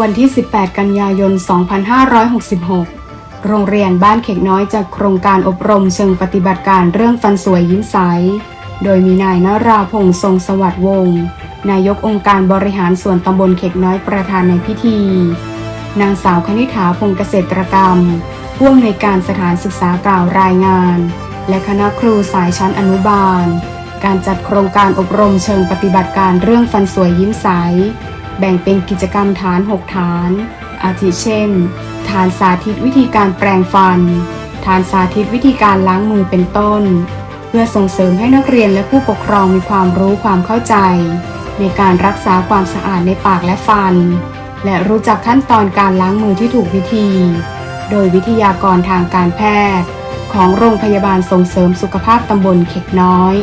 วันที่ 18 กันยายน 2566 โรงเรียนบ้านเขกน้อยจัดโครงการอบรมเชิงปฏิบัติการเรื่องฟันสวยยิ้มใส โดยมีนายนราพงษ์ทรงสวัสดิ์วงศ์นายกองค์การบริหารส่วนตำบลเขกน้อยประธานในพิธี นางสาวคณิษฐาพงศ์เกษตรกรรมผู้อำนวยการสถานศึกษากล่าวรายงาน และคณะครูสายชั้นอนุบาล การจัดโครงการอบรมเชิงปฏิบัติการเรื่องฟันสวยยิ้มใส แบ่งเป็นกิจกรรมฐาน 6 ฐาน อาทิเช่น ฐานสาธิตวิธีการแปรงฟัน ฐานสาธิตวิธีการล้างมือเป็นต้น เพื่อส่งเสริมให้นักเรียนและผู้ปกครองมีความรู้ความเข้าใจ ในการรักษาความสะอาดในปากและฟัน และรู้จักขั้นตอนการล้างมือที่ถูกวิธี โดยวิทยากรทางการแพทย์ ของโรงพยาบาลส่งเสริมสุขภาพตำบลเข็กน้อย